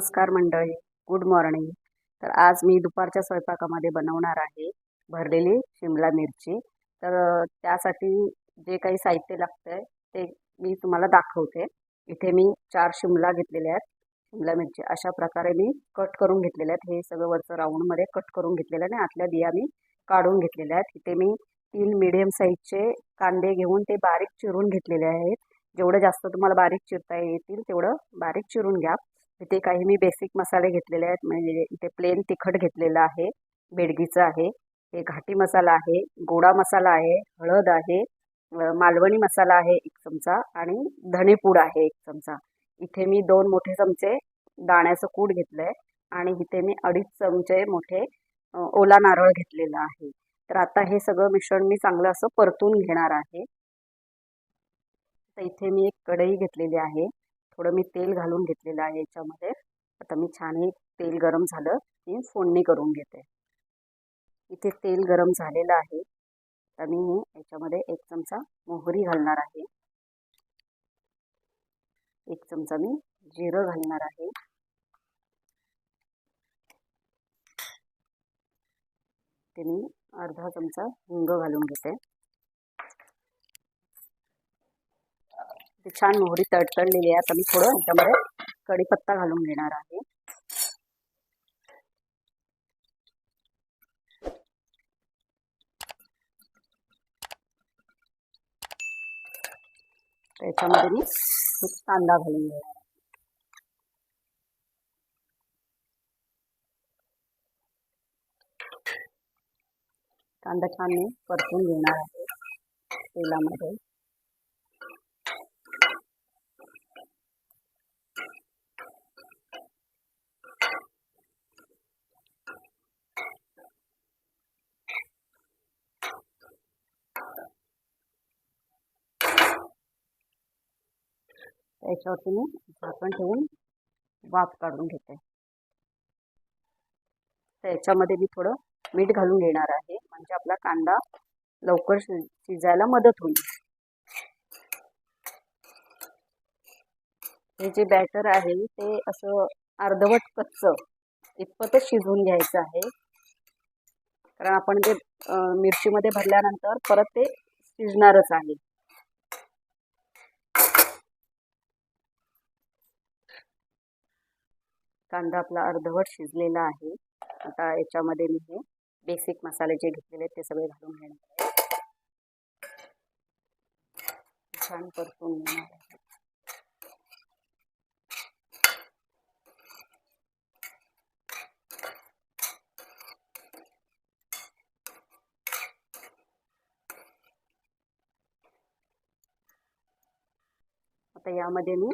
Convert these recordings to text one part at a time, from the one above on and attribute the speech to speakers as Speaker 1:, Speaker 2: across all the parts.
Speaker 1: नमस्कार मंडळी. Good morning तर आज मी दुपारच्या स्वयंपाकामध्ये बनवणार आहे भरलेली शिमला मिरची. तर त्यासाठी जे काही साहित्य लागतं आहे ते मी तुम्हाला दाखवते. इथे मी चार शिमला घेतलेल्या आहेत. शिमला मिरची अशा प्रकारे मी कट करून घेतलेल्या आहेत. हे सगळं वरचं राऊंडमध्ये कट करून घेतलेलं आहे आणि आतल्या बिया मी काढून घेतलेल्या आहेत. इथे मी तीन मिडियम साईजचे कांदे घेऊन ते बारीक चिरून घेतलेले आहेत. जेवढं जास्त तुम्हाला बारीक चिरता येतील तेवढं बारीक चिरून घ्या. इथे काही मी बेसिक मसाले घेतलेले आहेत. म्हणजे इथे प्लेन तिखट घेतलेलं आहे. बेडगीचं आहे. हे घाटी मसाला आहे. गोडा मसाला आहे. हळद आहे. मालवणी मसाला आहे एक चमचा आणि धणेपूड आहे एक चमचा. इथे मी दोन मोठे चमचे दाण्याचं कूट घेतलं आहे आणि इथे मी अडीच चमचे मोठे ओला नारळ घेतलेला आहे. तर आता हे सगळं मिश्रण मी चांगलं असं परतून घेणार आहे. तर इथे मी एक कढई घेतलेली आहे. थोडं मी तेल घालून घेतलेलं आहे याच्यामध्ये. आता मी छान हे तेल गरम झालं की फोडणी करून घेते. इथे तेल गरम झालेलं आहे. तर मी हे याच्यामध्ये एक चमचा मोहरी घालणार आहे. एक चमचा मी जिरं घालणार आहे. ते मी अर्धा चमचा हिंग घालून घेते. छान मोहरी तडतडलेली आहे. आता मी थोडं याच्यामध्ये कढीपत्ता घालून घेणार आहे. त्याच्यामध्ये मी कांदा घालून घेणार कांदा छान मी परतून घेणार आहे तेलामध्ये. त्याच्यावरती मी झाकण ठेवून वाफ काढून घेते. त्याच्यामध्ये मी थोडं मीठ घालून घेणार आहे. म्हणजे आपला कांदा लवकर शिज शिजायला मदत होईल. हे जे बॅटर आहे ते असं अर्धवट कच्च इतपतच शिजवून घ्यायचं आहे. कारण आपण ते मिरचीमध्ये भरल्यानंतर परत ते शिजणारच आहे. कांदा आपला अर्धवट शिजलेला आहे. आता याच्यामध्ये मी हे बेसिक मसाले जे घेतलेले आहेत ते सगळे घालून घेणार आहे. छान परतून घेणार आहे. आता यामध्ये मी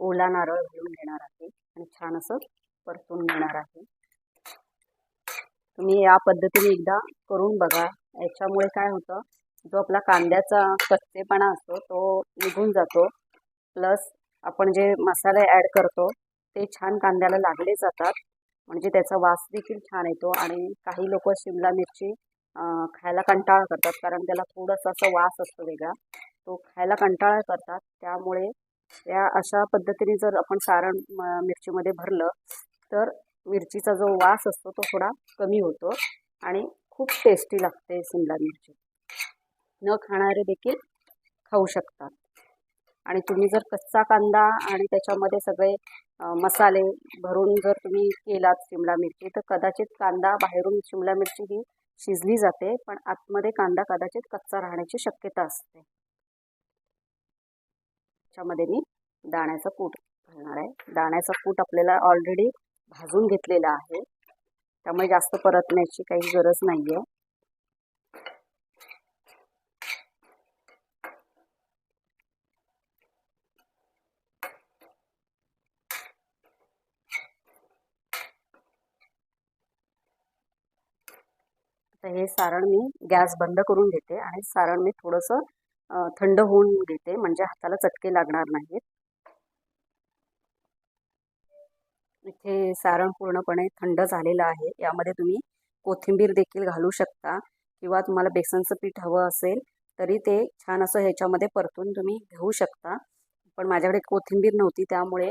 Speaker 1: ओला नारळ घालून घेणार आहे आणि छान असं परतून घेणार आहे. तुम्ही या पद्धतीने एकदा करून बघा. याच्यामुळे काय होतं जो आपला कांद्याचा कच्चेपणा असतो तो निघून जातो. प्लस आपण जे मसाले ॲड करतो ते छान कांद्याला लागले जातात. म्हणजे त्याचा वास देखील छान येतो आणि काही लोक शिमला मिरची खायला कंटाळा करतात. कारण त्याला थोडासा असा वास असतो वेगळा. तो खायला कंटाळा करतात. त्यामुळे या अशा पद्धतीने जर आपण सारण म- मिरचीमध्ये भरलं तर मिरचीचा जो वास असतो तो थोडा कमी होतो आणि खूप टेस्टी लागते शिमला मिरची. न खाणारे देखील खाऊ शकतात. आणि तुम्ही जर कच्चा कांदा आणि त्याच्यामध्ये सगळे मसाले भरून जर तुम्ही केलात शिमला मिरची तर कदाचित कांदा बाहेरून शिमला मिरची ही शिजली जाते पण आतमध्ये कांदा कदाचित कच्चा राहण्याची शक्यता असते. त्याच्यामध्ये मी दाण्याचा कूट घालणार आहे. दाण्याचा कूट आपल्याला ऑलरेडी भाजून घेतलेला आहे. त्यामुळे जास्त परतण्याची काही गरज नाही आहे तर हे सारण मी गॅस बंद करून घेते आणि सारण मी थोडंसं थंड होऊन घेते म्हणजे हाताला चटके लागणार नाहीत. इथे सारण पूर्णपणे थंड झालेलं आहे. यामध्ये तुम्ही कोथिंबीर देखील घालू शकता किंवा तुम्हाला बेसनचं पीठ हवं असेल तरी ते छान असं ह्याच्यामध्ये परतून तुम्ही घेऊ शकता. पण माझ्याकडे कोथिंबीर नव्हती त्यामुळे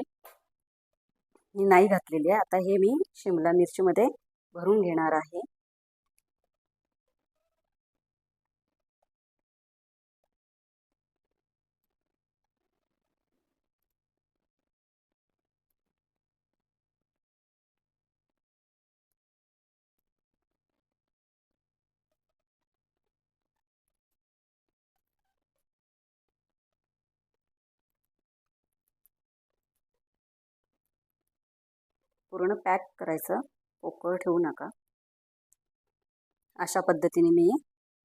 Speaker 1: मी नाही घातलेली आहे. आता हे मी शिमला मिरचीमध्ये भरून घेणार आहे. पूर्ण पॅक करायचं. पोकळ ठेवू नका. अशा पद्धतीने मी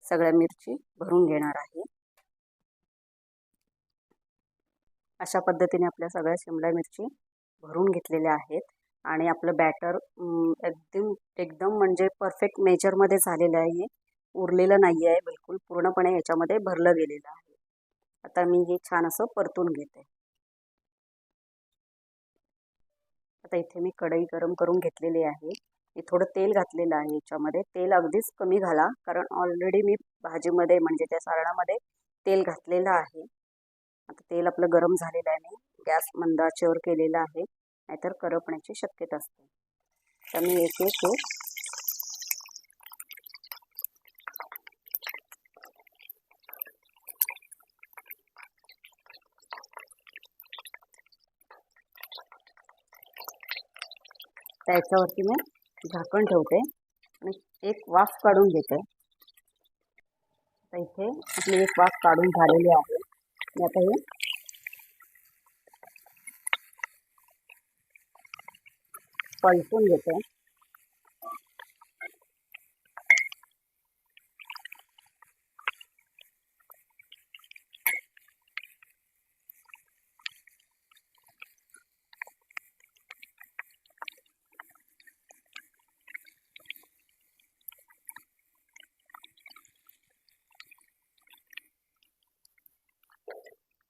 Speaker 1: सगळ्या मिरची भरून घेणार आहे. अशा पद्धतीने आपल्या सगळ्या शिमला मिरची भरून घेतलेल्या आहेत. आणि आपलं बॅटर एकदम एकदम म्हणजे परफेक्ट मेजरमध्ये झालेलं आहे. उरलेलं नाही आहे बिलकुल पूर्णपणे याच्यामध्ये भरलं गेलेलं आहे. आता मी हे छान असं परतून घेते. आता इथे मी कढई गरम करून घेतलेली आहे. मी थोडं तेल घातलेलं आहे याच्यामध्ये. तेल अगदीच कमी घाला कारण ऑलरेडी मी भाजीमध्ये म्हणजे त्या सारणामध्ये तेल घातलेलं आहे. आता तेल आपलं गरम झालेलं आहे. मी गॅस मंदाचेवर केलेला आहे. नाहीतर करपण्याची शक्यता असते. तर मी एक एक त्याच्यावरती मी झाकण ठेवते आणि एक वाफ काढून घेते. आता इथे आपली एक वाफ काढून झालेली आहे. मी आता हे पलटून घेते.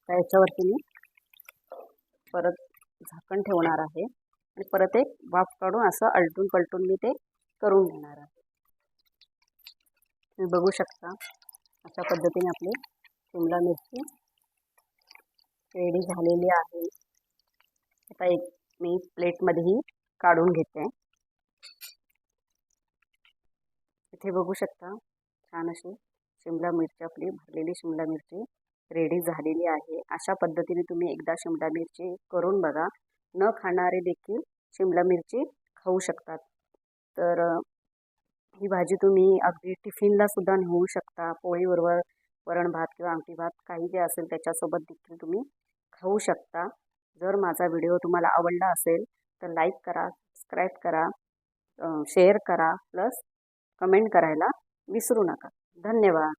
Speaker 1: त्याच्यावरती मी परत झाकण ठेवणार आहे. आणि परत एक वाफ काढून असं आलटून पलटून मी ते करून घेणार आहे. तुम्ही बघू शकता अशा पद्धतीने आपली शिमला मिरची रेडी झालेली आहे. आता एक मी प्लेटमध्येही काढून घेते. इथे बघू शकता छान अशी शिमला मिरची आपली भरलेली शिमला मिरची रेडी झालेली आहे. अशा पद्धतीने तुम्ही एकदा शिमला मिरची करून बघा. न खाणारे देखील शिमला मिरची खाऊ शकतात. तर ही भाजी तुम्ही अगदी टिफिनला सुद्धा नेऊ शकता. पोळीबरोबर वरण भात किंवा आमटी भात काही जे असेल त्याच्यासोबत देखील तुम्ही खाऊ शकता. जर माझा व्हिडिओ तुम्हाला आवडला असेल तर लाईक करा सबस्क्राईब करा शेअर करा प्लस कमेंट करायला विसरू नका. धन्यवाद.